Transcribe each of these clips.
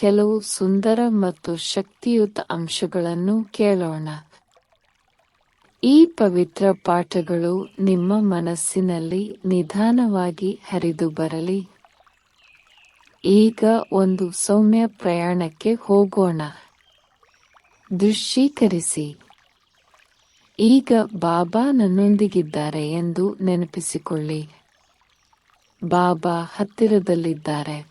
ಕೆಲವು ಸುಂದರ ಮತ್ತು ಶಕ್ತಿಯುತ ಅಂಶಗಳನ್ನು ಕೇಳೋಣ. ಈ ಪವಿತ್ರ ಪಾಠಗಳು ನಿಮ್ಮ ಮನಸ್ಸಿನಲ್ಲಿ ನಿಧಾನವಾಗಿ ಹರಿದು ಬರಲಿ. ಈಗ ಒಂದು ಸೌಮ್ಯ ಪ್ರಯಾಣಕ್ಕೆ ಹೋಗೋಣ. ದೃಶ್ಯೀಕರಿಸಿ. ಈಗ ಬಾಬಾ ನನ್ನೊಂದಿಗಿದ್ದಾರೆ ಎಂದು ನೆನಪಿಸಿಕೊಳ್ಳಿ. ಬಾಬಾ ಹತ್ತಿರದಲ್ಲಿದ್ದಾರೆ.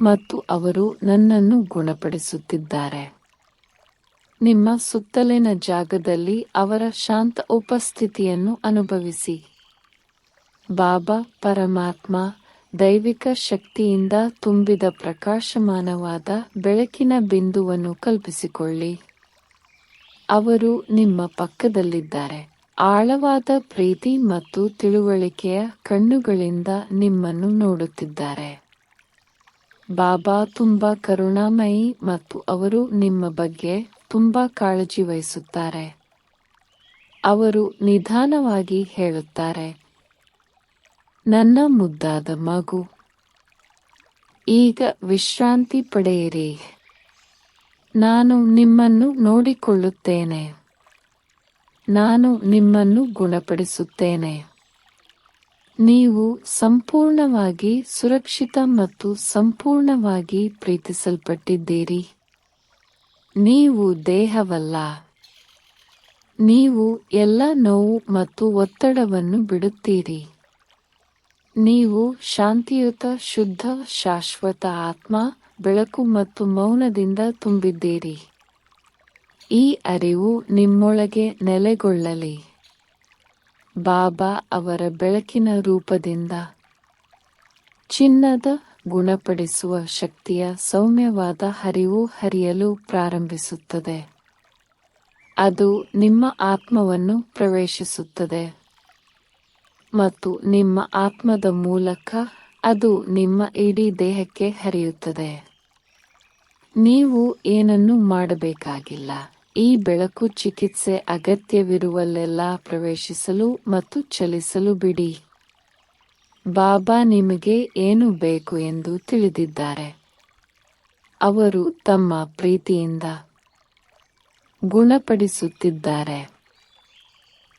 ಮತ್ತು ಅವರು ನನ್ನನ್ನು ಗುಣಪಡಿಸುತ್ತಿದ್ದಾರೆ. ನಿಮ್ಮ ಸುತ್ತಲಿನ ಜಾಗದಲ್ಲಿ ಅವರ ಶಾಂತ ಉಪಸ್ಥಿತಿಯನ್ನು ಅನುಭವಿಸಿ. ಬಾಬಾ ಪರಮಾತ್ಮ ದೈವಿಕ ಶಕ್ತಿಯಿಂದ ತುಂಬಿದ ಪ್ರಕಾಶಮಾನವಾದ ಬೆಳಕಿನ ಬಿಂದುವನ್ನು ಕಲ್ಪಿಸಿಕೊಳ್ಳಿ. ಅವರು ನಿಮ್ಮ ಪಕ್ಕದಲ್ಲಿದ್ದಾರೆ. ಆಳವಾದ ಪ್ರೀತಿ ಮತ್ತು ತಿಳುವಳಿಕೆಯ ಕಣ್ಣುಗಳಿಂದ ನಿಮ್ಮನ್ನು ನೋಡುತ್ತಿದ್ದಾರೆ. ಬಾಬಾ, ತುಂಬಾ ಕರುಣಾಮಯಿ ಮತ್ತು ಅವರು ನಿಮ್ಮ ಬಗ್ಗೆ ತುಂಬಾ ಕಾಳಜಿ ವಹಿಸುತ್ತಾರೆ. ಅವರು ನಿಧಾನವಾಗಿ ಹೇಳುತ್ತಾರೆ, ನನ್ನ ಮುದ್ದಾದ ಮಗು, ಈಗ ವಿಶ್ರಾಂತಿ ಪಡೆಯಿರಿ. ನಾನು ನಿಮ್ಮನ್ನು ನೋಡಿಕೊಳ್ಳುತ್ತೇನೆ. ನಾನು ನಿಮ್ಮನ್ನು ಗುಣಪಡಿಸುತ್ತೇನೆ. ನೀವು ಸಂಪೂರ್ಣವಾಗಿ ಸುರಕ್ಷಿತ ಮತ್ತು ಸಂಪೂರ್ಣವಾಗಿ ಪ್ರೀತಿಸಲ್ಪಟ್ಟಿದ್ದೀರಿ. ನೀವು ದೇಹವಲ್ಲ. ನೀವು ಎಲ್ಲ ನೋವು ಮತ್ತು ಒತ್ತಡವನ್ನು ಬಿಡುತ್ತೀರಿ. ನೀವು ಶಾಂತಿಯುತ, ಶುದ್ಧ, ಶಾಶ್ವತ ಆತ್ಮ, ಬೆಳಕು ಮತ್ತು ಮೌನದಿಂದ ತುಂಬಿದ್ದೀರಿ. ಈ ಅರಿವು ನಿಮ್ಮೊಳಗೆ ನೆಲೆಗೊಳ್ಳಲಿ. ಬಾಬಾ ಅವರ ಬೆಳಕಿನ ರೂಪದಿಂದ ಚಿನ್ನದ ಗುಣಪಡಿಸುವ ಶಕ್ತಿಯ ಸೌಮ್ಯವಾದ ಹರಿವು ಹರಿಯಲು ಪ್ರಾರಂಭಿಸುತ್ತದೆ. ಅದು ನಿಮ್ಮ ಆತ್ಮವನ್ನು ಪ್ರವೇಶಿಸುತ್ತದೆ. ಮತ್ತು ನಿಮ್ಮ ಆತ್ಮದ ಮೂಲಕ ಅದು ನಿಮ್ಮ ಇಡೀ ದೇಹಕ್ಕೆ ಹರಿಯುತ್ತದೆ. ನೀವು ಏನನ್ನೂ ಮಾಡಬೇಕಾಗಿಲ್ಲ. ಈ ಬೆಳಕು ಚಿಕಿತ್ಸೆ ಅಗತ್ಯವಿರುವಲ್ಲೆಲ್ಲ ಪ್ರವೇಶಿಸಲು ಮತ್ತು ಚಲಿಸಲು ಬಿಡಿ. ಬಾಬಾ ನಿಮಗೆ ಏನು ಬೇಕು ಎಂದು ತಿಳಿದಿದ್ದಾರೆ. ಅವರು ತಮ್ಮ ಪ್ರೀತಿಯಿಂದ ಗುಣಪಡಿಸುತ್ತಿದ್ದಾರೆ.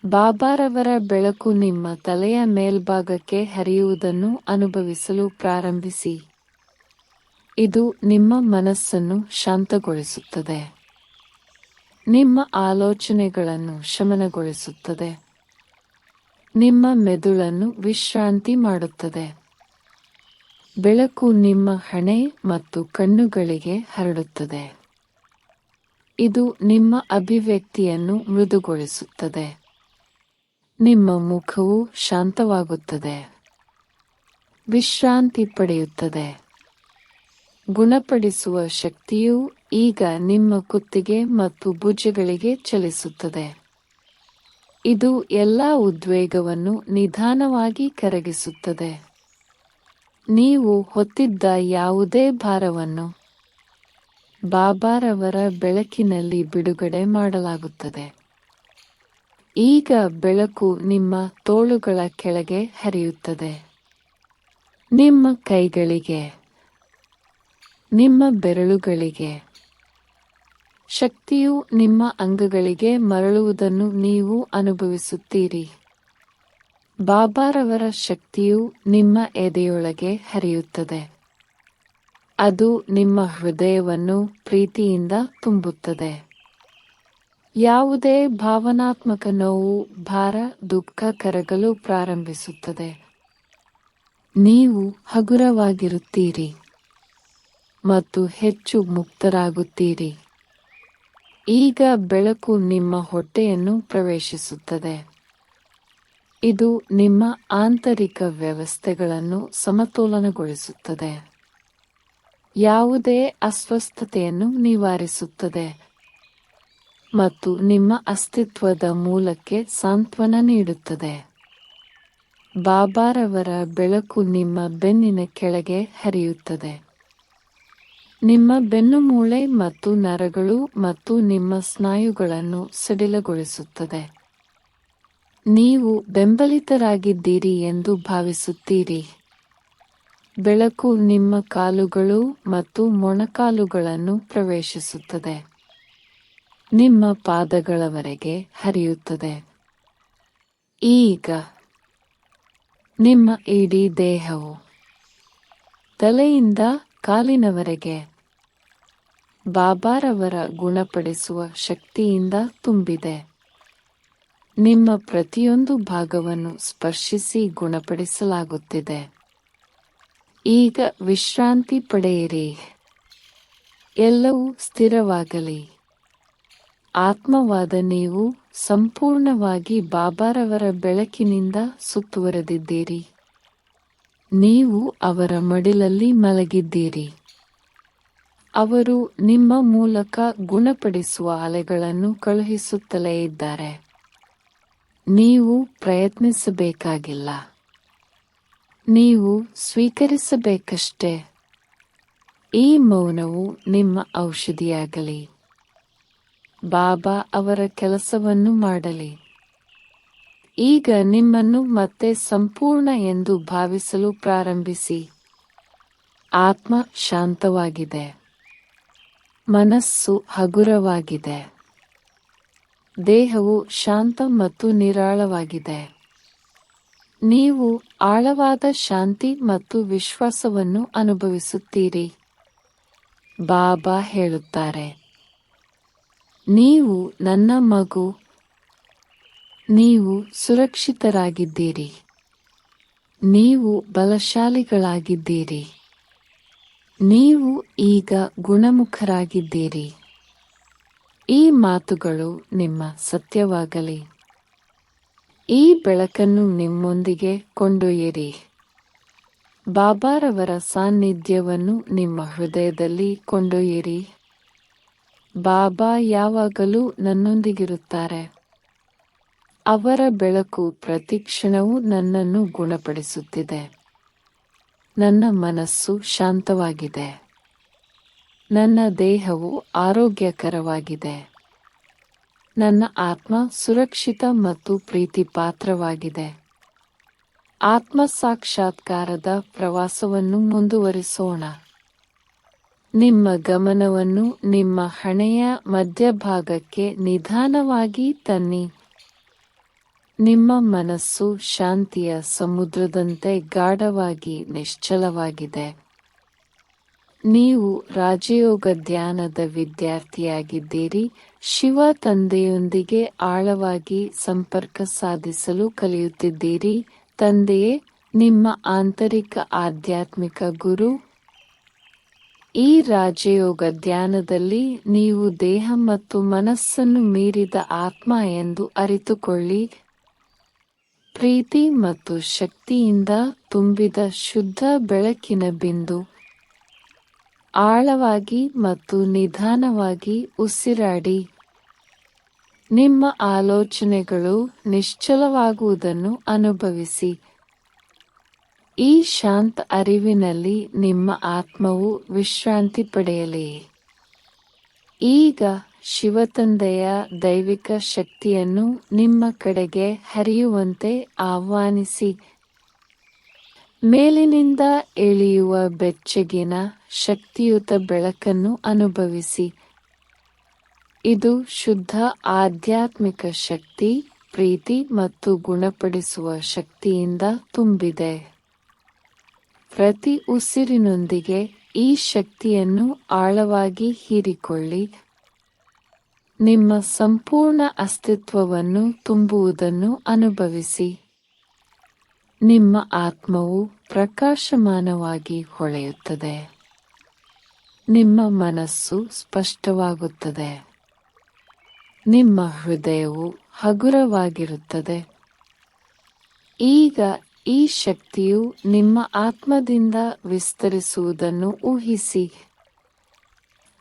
ಬಾಬಾರವರ ಬೆಳಕು ನಿಮ್ಮ ತಲೆಯ ಮೇಲ್ಭಾಗಕ್ಕೆ ಹರಿಯುವುದನ್ನು ಅನುಭವಿಸಲು ಪ್ರಾರಂಭಿಸಿ. ಇದು ನಿಮ್ಮ ಮನಸ್ಸನ್ನು ಶಾಂತಗೊಳಿಸುತ್ತದೆ. ನಿಮ್ಮ ಆಲೋಚನೆಗಳನ್ನು ಶಮನಗೊಳಿಸುತ್ತದೆ. ನಿಮ್ಮ ಮೆದುಳನ್ನು ವಿಶ್ರಾಂತಿ ಮಾಡುತ್ತದೆ. ಬೆಳಕು ನಿಮ್ಮ ಹಣೆ ಮತ್ತು ಕಣ್ಣುಗಳಿಗೆ ಹರಡುತ್ತದೆ. ಇದು ನಿಮ್ಮ ಅಭಿವ್ಯಕ್ತಿಯನ್ನು ಮೃದುಗೊಳಿಸುತ್ತದೆ. ನಿಮ್ಮ ಮುಖವು ಶಾಂತವಾಗುತ್ತದೆ. ವಿಶ್ರಾಂತಿ ಪಡೆಯುತ್ತದೆ. ಗುಣಪಡಿಸುವ ಶಕ್ತಿಯು ಈಗ ನಿಮ್ಮ ಕುತ್ತಿಗೆ ಮತ್ತು ಭುಜಗಳಿಗೆ ಚಲಿಸುತ್ತದೆ. ಇದು ಎಲ್ಲಾ ಉದ್ವೇಗವನ್ನು ನಿಧಾನವಾಗಿ ಕರಗಿಸುತ್ತದೆ. ನೀವು ಹೊತ್ತಿದ್ದ ಯಾವುದೇ ಭಾರವನ್ನು ಬಾಬಾರವರ ಬೆಳಕಿನಲ್ಲಿ ಬಿಡುಗಡೆ ಮಾಡಲಾಗುತ್ತದೆ. ಈಗ ಬೆಳಕು ನಿಮ್ಮ ತೋಳುಗಳ ಕೆಳಗೆ ಹರಿಯುತ್ತದೆ. ನಿಮ್ಮ ಕೈಗಳಿಗೆ ನಿಮ್ಮ ಬೆರಳುಗಳಿಗೆ. ಶಕ್ತಿಯು ನಿಮ್ಮ ಅಂಗಗಳಿಗೆ ಮರಳುವುದನ್ನು ನೀವು ಅನುಭವಿಸುತ್ತೀರಿ. ಬಾಬಾರವರ ಶಕ್ತಿಯು ನಿಮ್ಮ ಎದೆಯೊಳಗೆ ಹರಿಯುತ್ತದೆ. ಅದು ನಿಮ್ಮ ಹೃದಯವನ್ನು ಪ್ರೀತಿಯಿಂದ ತುಂಬುತ್ತದೆ. ಯಾವುದೇ ಭಾವನಾತ್ಮಕ ನೋವು, ಭಾರ, ದುಃಖ, ಕರಗಲು ಪ್ರಾರಂಭಿಸುತ್ತದೆ. ನೀವು ಹಗುರವಾಗಿರುತ್ತೀರಿ. ಮತ್ತು ಹೆಚ್ಚು ಮುಕ್ತರಾಗುತ್ತೀರಿ. ಈಗ ಬೆಳಕು ನಿಮ್ಮ ಹೊಟ್ಟೆಯನ್ನು ಪ್ರವೇಶಿಸುತ್ತದೆ. ಇದು ನಿಮ್ಮ ಆಂತರಿಕ ವ್ಯವಸ್ಥೆಗಳನ್ನು ಸಮತೋಲನಗೊಳಿಸುತ್ತದೆ. ಯಾವುದೇ ಅಸ್ವಸ್ಥತೆಯನ್ನು ನಿವಾರಿಸುತ್ತದೆ ಮತ್ತು ನಿಮ್ಮ ಅಸ್ತಿತ್ವದ ಮೂಲಕ್ಕೆ ಸಾಂತ್ವನ ನೀಡುತ್ತದೆ. ಬಾಬಾರವರ ಬೆಳಕು ನಿಮ್ಮ ಬೆನ್ನಿನ ಕೆಳಗೆ ಹರಿಯುತ್ತದೆ. ನಿಮ್ಮ ಬೆನ್ನುಮೂಳೆ ಮತ್ತು ನರಗಳು ಮತ್ತು ನಿಮ್ಮ ಸ್ನಾಯುಗಳನ್ನು ಸಡಿಲಗೊಳಿಸುತ್ತದೆ. ನೀವು ಬೆಂಬಲಿತರಾಗಿದ್ದೀರಿ ಎಂದು ಭಾವಿಸುತ್ತೀರಿ. ಬೆಳಕು ನಿಮ್ಮ ಕಾಲುಗಳು ಮತ್ತು ಮೊಣಕಾಲುಗಳನ್ನು ಪ್ರವೇಶಿಸುತ್ತದೆ. ನಿಮ್ಮ ಪಾದಗಳವರೆಗೆ ಹರಿಯುತ್ತದೆ. ಈಗ ನಿಮ್ಮ ಇಡೀ ದೇಹವು ತಲೆಯಿಂದ ಕಾಲಿನವರೆಗೆ ಬಾಬಾರವರ ಗುಣಪಡಿಸುವ ಶಕ್ತಿಯಿಂದ ತುಂಬಿದೆ. ನಿಮ್ಮ ಪ್ರತಿಯೊಂದು ಭಾಗವನ್ನು ಸ್ಪರ್ಶಿಸಿ ಗುಣಪಡಿಸಲಾಗುತ್ತಿದೆ. ಈಗ ವಿಶ್ರಾಂತಿ ಪಡೆಯಿರಿ. ಎಲ್ಲವೂ ಸ್ಥಿರವಾಗಲಿ. ಆತ್ಮವಾದ ನೀವು ಸಂಪೂರ್ಣವಾಗಿ ಬಾಬಾರವರ ಬೆಳಕಿನಿಂದ ಸುತ್ತುವರೆದಿದ್ದೀರಿ. ನೀವು ಅವರ ಮಡಿಲಲ್ಲಿ ಮಲಗಿದ್ದೀರಿ. ಅವರು ನಿಮ್ಮ ಮೂಲಕ ಗುಣಪಡಿಸುವ ಅಲೆಗಳನ್ನು ಕಳುಹಿಸುತ್ತಲೇ ಇದ್ದಾರೆ. ನೀವು ಪ್ರಯತ್ನಿಸಬೇಕಾಗಿಲ್ಲ. ನೀವು ಸ್ವೀಕರಿಸಬೇಕಷ್ಟೇ. ಈ ಮೌನವು ನಿಮ್ಮ ಔಷಧಿಯಾಗಲಿ. ಬಾಬಾ ಅವರ ಕೆಲಸವನ್ನು ಮಾಡಲಿ. ಈಗ ನಿಮ್ಮನ್ನು ಮತ್ತೆ ಸಂಪೂರ್ಣ ಎಂದು ಭಾವಿಸಲು ಪ್ರಾರಂಭಿಸಿ. ಆತ್ಮ ಶಾಂತವಾಗಿದೆ. ಮನಸ್ಸು ಹಗುರವಾಗಿದೆ. ದೇಹವು ಶಾಂತ ಮತ್ತು ನಿರಾಳವಾಗಿದೆ. ನೀವು ಆಳವಾದ ಶಾಂತಿ ಮತ್ತು ವಿಶ್ವಾಸವನ್ನು ಅನುಭವಿಸುತ್ತೀರಿ. ಬಾಬಾ ಹೇಳುತ್ತಾರೆ, ನೀವು ನನ್ನ ಮಗು ನೀವು ಸುರಕ್ಷಿತರಾಗಿದ್ದೀರಿ. ನೀವು ಬಲಶಾಲಿಗಳಾಗಿದ್ದೀರಿ. ನೀವು ಈಗ ಗುಣಮುಖರಾಗಿದ್ದೀರಿ. ಈ ಮಾತುಗಳು ನಿಮ್ಮ ಸತ್ಯವಾಗಲಿ. ಈ ಬೆಳಕನ್ನು ನಿಮ್ಮೊಂದಿಗೆ ಕೊಂಡೊಯ್ಯಿರಿ. ಬಾಬಾರವರ ಸಾನ್ನಿಧ್ಯವನ್ನು ನಿಮ್ಮ ಹೃದಯದಲ್ಲಿ ಕೊಂಡೊಯ್ಯಿರಿ. ಬಾಬಾ ಯಾವಾಗಲೂ ನನ್ನೊಂದಿಗಿರುತ್ತಾರೆ. ಅವರ ಬೆಳಕು ಪ್ರತಿಕ್ಷಣವೂ ನನ್ನನ್ನು ಗುಣಪಡಿಸುತ್ತಿದೆ. ನನ್ನ ಮನಸ್ಸು ಶಾಂತವಾಗಿದೆ. ನನ್ನ ದೇಹವು ಆರೋಗ್ಯಕರವಾಗಿದೆ. ನನ್ನ ಆತ್ಮ ಸುರಕ್ಷಿತ ಮತ್ತು ಪ್ರೀತಿಪಾತ್ರವಾಗಿದೆ. ಆತ್ಮ ಸಾಕ್ಷಾತ್ಕಾರದ ಪ್ರವಾಸವನ್ನು ಮುಂದುವರಿಸೋಣ. ನಿಮ್ಮ ಗಮನವನ್ನು ನಿಮ್ಮ ಹಣೆಯ ಮಧ್ಯಭಾಗಕ್ಕೆ ನಿಧಾನವಾಗಿ ತನ್ನಿ. ನಿಮ್ಮ ಮನಸ್ಸು ಶಾಂತಿಯ ಸಮುದ್ರದಂತೆ ಗಾಢವಾಗಿ, ನಿಶ್ಚಲವಾಗಿದೆ. ನೀವು ರಾಜಯೋಗ ಧ್ಯಾನದ ವಿದ್ಯಾರ್ಥಿಯಾಗಿದ್ದೀರಿ. ಶಿವ ತಂದೆಯೊಂದಿಗೆ ಆಳವಾಗಿ ಸಂಪರ್ಕ ಸಾಧಿಸಲು ಕಲಿಯುತ್ತಿದ್ದೀರಿ. ತಂದೆಯೇ, ನಿಮ್ಮ ಆಂತರಿಕ ಆಧ್ಯಾತ್ಮಿಕ ಗುರು. ಈ ರಾಜಯೋಗ ಧ್ಯಾನದಲ್ಲಿ ನೀವು ದೇಹ ಮತ್ತು ಮನಸ್ಸನ್ನು ಮೀರಿದ ಆತ್ಮ ಎಂದು ಅರಿತುಕೊಳ್ಳಿ. ಪ್ರೀತಿ ಮತ್ತು ಶಕ್ತಿಯಿಂದ ತುಂಬಿದ ಶುದ್ಧ ಬೆಳಕಿನ ಬಿಂದು. ಆಳವಾಗಿ ಮತ್ತು ನಿಧಾನವಾಗಿ ಉಸಿರಾಡಿ. ನಿಮ್ಮ ಆಲೋಚನೆಗಳು ನಿಶ್ಚಲವಾಗುವುದನ್ನು ಅನುಭವಿಸಿ. ಈ ಶಾಂತ ಅರಿವಿನಲ್ಲಿ ನಿಮ್ಮ ಆತ್ಮವು ವಿಶ್ರಾಂತಿ ಪಡೆಯಲಿ. ಈಗ ಶಿವತಂದೆಯ ದೈವಿಕ ಶಕ್ತಿಯನ್ನು ನಿಮ್ಮ ಕಡೆಗೆ ಹರಿಯುವಂತೆ ಆಹ್ವಾನಿಸಿ. ಮೇಲಿನಿಂದ ಇಳಿಯುವ ಬೆಚ್ಚಗಿನ ಶಕ್ತಿಯುತ ಬೆಳಕನ್ನು ಅನುಭವಿಸಿ. ಇದು ಶುದ್ಧ ಆಧ್ಯಾತ್ಮಿಕ ಶಕ್ತಿ, ಪ್ರೀತಿ ಮತ್ತು ಗುಣಪಡಿಸುವ ಶಕ್ತಿಯಿಂದ ತುಂಬಿದೆ. ಪ್ರತಿ ಉಸಿರಿನೊಂದಿಗೆ ಈ ಶಕ್ತಿಯನ್ನು ಆಳವಾಗಿ ಹೀರಿಕೊಳ್ಳಿ. ನಿಮ್ಮ ಸಂಪೂರ್ಣ ಅಸ್ತಿತ್ವವನ್ನು ತುಂಬುವುದನ್ನು ಅನುಭವಿಸಿ. ನಿಮ್ಮ ಆತ್ಮವು ಪ್ರಕಾಶಮಾನವಾಗಿ ಹೊಳೆಯುತ್ತದೆ. ನಿಮ್ಮ ಮನಸ್ಸು ಸ್ಪಷ್ಟವಾಗುತ್ತದೆ. ನಿಮ್ಮ ಹೃದಯವು ಹಗುರವಾಗಿರುತ್ತದೆ. ಈಗ ಈ ಶಕ್ತಿಯು ನಿಮ್ಮ ಆತ್ಮದಿಂದ ವಿಸ್ತರಿಸುವುದನ್ನು ಊಹಿಸಿ.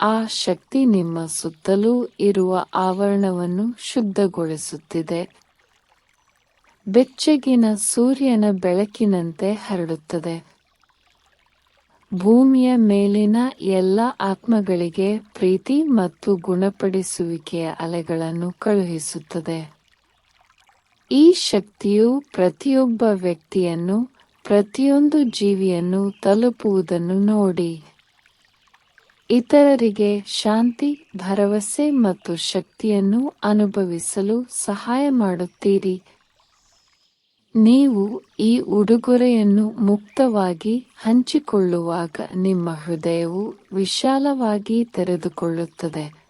ಆ ಶಕ್ತಿ ನಿಮ್ಮ ಸುತ್ತಲೂ ಇರುವ ಆವರಣವನ್ನು ಶುದ್ಧಗೊಳಿಸುತ್ತಿದೆ. ಬೆಚ್ಚಗಿನ ಸೂರ್ಯನ ಬೆಳಕಿನಂತೆ ಹರಡುತ್ತದೆ. ಭೂಮಿಯ ಮೇಲಿನ ಎಲ್ಲ ಆತ್ಮಗಳಿಗೆ ಪ್ರೀತಿ ಮತ್ತು ಗುಣಪಡಿಸುವಿಕೆಯ ಅಲೆಗಳನ್ನು ಕಳುಹಿಸುತ್ತದೆ. ಈ ಶಕ್ತಿಯು ಪ್ರತಿಯೊಬ್ಬ ವ್ಯಕ್ತಿಯನ್ನು, ಪ್ರತಿಯೊಂದು ಜೀವಿಯನ್ನು ತಲುಪುವುದನ್ನು ನೋಡಿ. ಇತರರಿಗೆ ಶಾಂತಿ, ಭರವಸೆ ಮತ್ತು ಶಕ್ತಿಯನ್ನು ಅನುಭವಿಸಲು ಸಹಾಯ ಮಾಡುತ್ತೀರಿ. ನೀವು ಈ ಉಡುಗೊರೆಯನ್ನು ಮುಕ್ತವಾಗಿ ಹಂಚಿಕೊಳ್ಳುವಾಗ ನಿಮ್ಮ ಹೃದಯವು ವಿಶಾಲವಾಗಿ ತೆರೆದುಕೊಳ್ಳುತ್ತದೆ.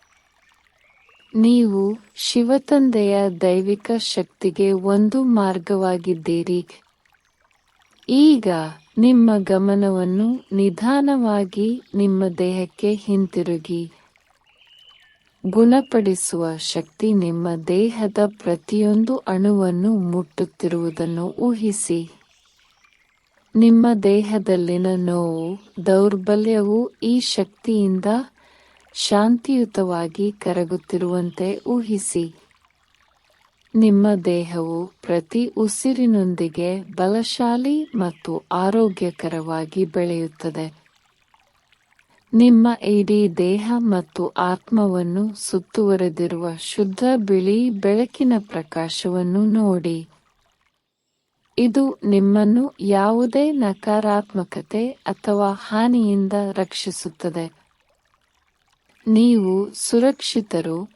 ನೀವು ಶಿವತಂದೆಯ ದೈವಿಕ ಶಕ್ತಿಗೆ ಒಂದು ಮಾರ್ಗವಾಗಿದ್ದೀರಿ. ಈಗ ನಿಮ್ಮ ಗಮನವನ್ನು ನಿಧಾನವಾಗಿ ನಿಮ್ಮ ದೇಹಕ್ಕೆ ಹಿಂತಿರುಗಿ. ಗುಣಪಡಿಸುವ ಶಕ್ತಿ ನಿಮ್ಮ ದೇಹದ ಪ್ರತಿಯೊಂದು ಅಣುವನ್ನು ಮುಟ್ಟುತ್ತಿರುವುದನ್ನು ಊಹಿಸಿ. ನಿಮ್ಮ ದೇಹದಲ್ಲಿನ ನೋವು, ದೌರ್ಬಲ್ಯವು ಈ ಶಕ್ತಿಯಿಂದ ಶಾಂತಿಯುತವಾಗಿ ಕರಗುತ್ತಿರುವಂತೆ ಊಹಿಸಿ. ನಿಮ್ಮ ದೇಹವು ಪ್ರತಿ ಉಸಿರಿನೊಂದಿಗೆ ಬಲಶಾಲಿ ಮತ್ತು ಆರೋಗ್ಯಕರವಾಗಿ ಬೆಳೆಯುತ್ತದೆ. ನಿಮ್ಮ ಇಡೀ ದೇಹ ಮತ್ತು ಆತ್ಮವನ್ನು ಸುತ್ತುವರೆದಿರುವ ಶುದ್ಧ ಬಿಳಿ ಬೆಳಕಿನ ಪ್ರಕಾಶವನ್ನು ನೋಡಿ. ಇದು ನಿಮ್ಮನ್ನು ಯಾವುದೇ ನಕಾರಾತ್ಮಕತೆ ಅಥವಾ ಹಾನಿಯಿಂದ ರಕ್ಷಿಸುತ್ತದೆ. ನೀವು ಸುರಕ್ಷಿತರು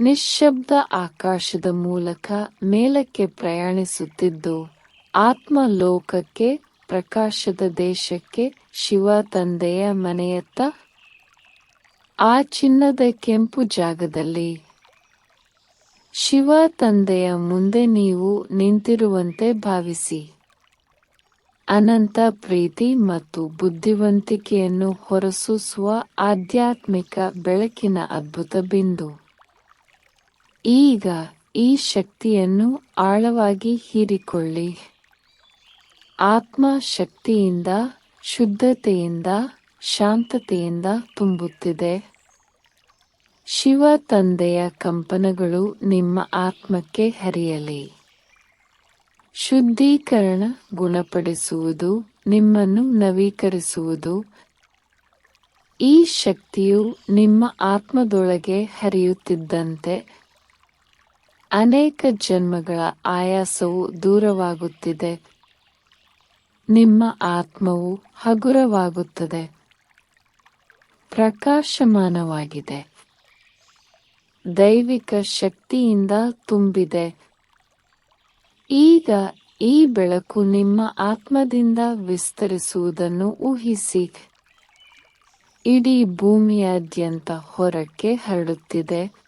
ನಿಶ್ಶಬ್ದ ಆಕಾಶದ ಮೂಲಕ ಮೇಲಕ್ಕೆ ಪ್ರಯಾಣಿಸುತ್ತಿದ್ದು, ಆತ್ಮಲೋಕಕ್ಕೆ, ಪ್ರಕಾಶದ ದೇಶಕ್ಕೆ, ಶಿವ ತಂದೆಯ ಮನೆಯತ್ತ, ಆ ಚಿನ್ನದ ಕೆಂಪು ಜಾಗದಲ್ಲಿ. ಶಿವ ತಂದೆಯ ಮುಂದೆ ನೀವು ನಿಂತಿರುವಂತೆ ಭಾವಿಸಿ. ಅನಂತ ಪ್ರೀತಿ ಮತ್ತು ಬುದ್ಧಿವಂತಿಕೆಯನ್ನು ಹೊರಸೂಸುವ ಆಧ್ಯಾತ್ಮಿಕ ಬೆಳಕಿನ ಅದ್ಭುತ ಬಿಂದು. ಈಗ ಈ ಶಕ್ತಿಯನ್ನು ಆಳವಾಗಿ ಹೀರಿಕೊಳ್ಳಿ. ಆತ್ಮ ಶಕ್ತಿಯಿಂದ ಶುದ್ಧತೆಯಿಂದ, ಶಾಂತತೆಯಿಂದ ತುಂಬುತ್ತಿದೆ. ಶಿವ ತಂದೆಯ ಕಂಪನಗಳು ನಿಮ್ಮ ಆತ್ಮಕ್ಕೆ ಹರಿಯಲಿ. ಶುದ್ಧೀಕರಣ ಗುಣಪಡಿಸುವುದು ನಿಮ್ಮನ್ನು ನವೀಕರಿಸುವುದು. ಈ ಶಕ್ತಿಯು ನಿಮ್ಮ ಆತ್ಮದೊಳಗೆ ಹರಿಯುತ್ತಿದ್ದಂತೆ ಅನೇಕ ಜನ್ಮಗಳ ಆಯಾಸವು ದೂರವಾಗುತ್ತಿದೆ. ನಿಮ್ಮ ಆತ್ಮವು ಹಗುರವಾಗುತ್ತದೆ. ಪ್ರಕಾಶಮಾನವಾಗಿದೆ. ದೈವಿಕ ಶಕ್ತಿಯಿಂದ ತುಂಬಿದೆ. ಈಗ ಈ ಬೆಳಕು ನಿಮ್ಮ ಆತ್ಮದಿಂದ ವಿಸ್ತರಿಸುವುದನ್ನು ಊಹಿಸಿ. ಇಡೀ ಭೂಮಿಯಾದ್ಯಂತ ಹೊರಕ್ಕೆ ಹರಡುತ್ತಿದೆ.